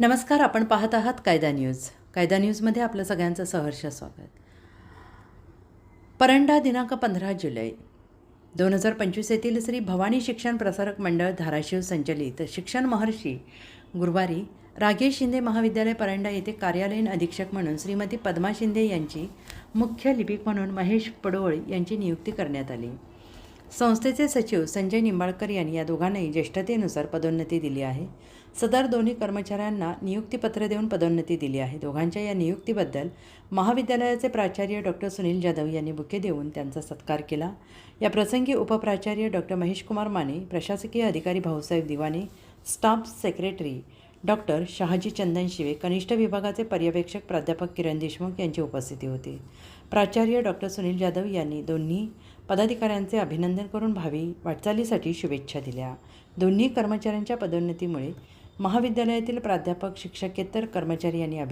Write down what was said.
नमस्कार आपण पाहत आहात कायदा न्यूज. कायदा न्यूजमध्ये आपलं सगळ्यांचं सहर्ष स्वागत. परंडा दिनांक पंधरा जुलै. दोन हजार पंचवीस येथील श्री भवानी शिक्षण प्रसारक मंडळ धाराशिव संचलित शिक्षण महर्षी गुरुवारी रागेश शिंदे महाविद्यालय परंडा येथे कार्यालयीन अधीक्षक म्हणून श्रीमती पद्मा शिंदे यांची मुख्य लिपिक म्हणून महेश पडोळ यांची नियुक्ती करण्यात आली. संस्थेचे सचिव संजय निंबाळकर यांनी या दोघांनाही ज्येष्ठतेनुसार पदोन्नती दिली आहे. सदर दोन्ही कर्मचाऱ्यांना नियुक्तीपत्र देऊन पदोन्नती दिली आहे. दोघांच्या या नियुक्तीबद्दल महाविद्यालयाचे प्राचार्य डॉक्टर सुनील जाधव यांनी बुके देऊन त्यांचा सत्कार केला. या प्रसंगी उपप्राचार्य डॉक्टर महेशकुमार माने प्रशासकीय अधिकारी Bhausaheb Diwane staff secretary doctor Shahaji Chandan Shive कनिष्ठ विभागाचे पर्यवेक्षक प्राध्यापक किरण देशमुख यांची उपस्थिती होती. प्राचार्य डॉक्टर सुनील जाधव यांनी दोन्ही पदाधिकाऱ्यांचे अभिनंदन करून भावी वाटचालीसाठी शुभेच्छा दिल्या. दोन्ही कर्मचाऱ्यांच्या पदोन्नतीमुळे महाविद्यालयातील प्राध्यापक शिक्षकेतर कर्मचारी यांनी अभि